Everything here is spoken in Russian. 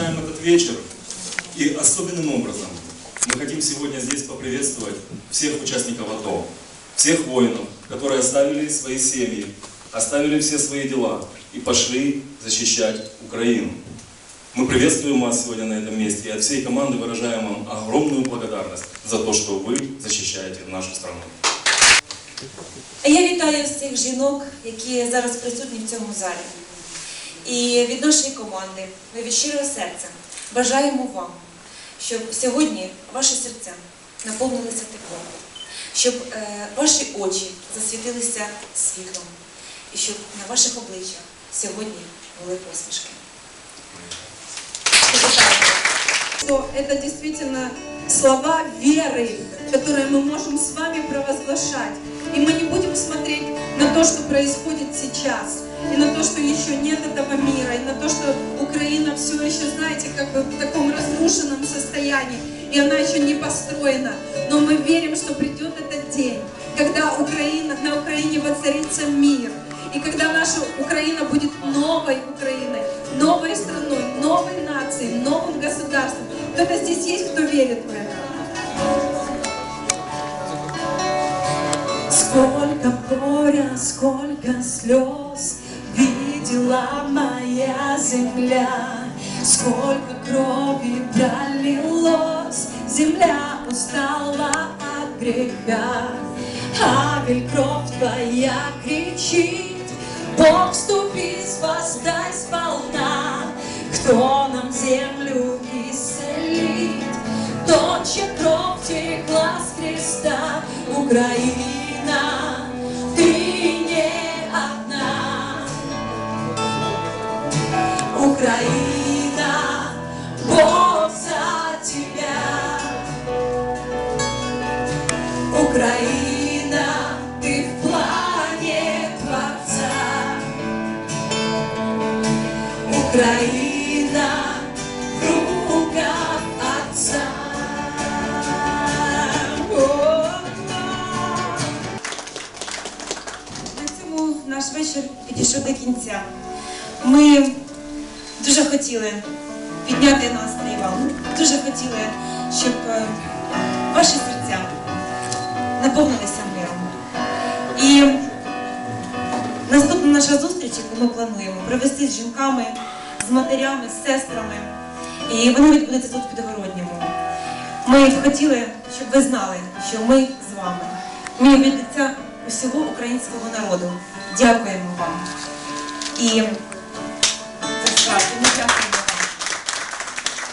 начинаем этот вечер. И особенным образом мы хотим сегодня здесь поприветствовать всех участников АТО, всех воинов, которые оставили свои семьи, оставили все свои дела и пошли защищать Украину. Мы приветствуем вас сегодня на этом месте и от всей команды выражаем вам огромную благодарность за то, что вы защищаете нашу страну. А Я вітаю всіх жінок, які зараз присутні в цьому залі. І від нашої команди ми від щирого серця бажаємо вам, щоб сьогодні ваші серця наповнилися теплом, щоб е, ваші очі засвітилися світлом, і щоб на ваших обличчях сьогодні були посмішки. что это действительно слова веры, которые мы можем с вами провозглашать. И мы не будем смотреть на то, что происходит сейчас, и на то, что еще нет этого мира, и на то, что Украина все еще, знаете, как бы в таком разрушенном состоянии, и она еще не построена. Но мы верим, что придет этот день, когда Украина, на Украине воцарится мир, и когда наша Украина будет новой Украиной, новой страной, новой нацией, новым государством. Кто-то здесь есть, кто верит в это? Сколько горя, сколько слез видела моя земля, сколько крови пролилось, земля устала от греха. Авель, кровь твоя кричит, Бог, вступи, воздай сполна, кто нам землю исцелит, тот, чья кровь текла с креста, Украина, Украина, Бог за тебя. Украина, ты в плане Творца. Украина в руках Отца. О-о-о. На цьому наш вечір підійшов до кінця. Ми дуже хотіли підняти настрій вам, дуже хотіли, щоб е, ваші серця наповнилися миром. І наступна наша зустріч, яку ми плануємо, провести з жінками, з матерями, з сестрами. І вона відбудеться тут в Підгородньому. Ми хотіли, щоб ви знали, що ми з вами. Ми від лиця усього українського народу. Дякуємо вам. І Tchau.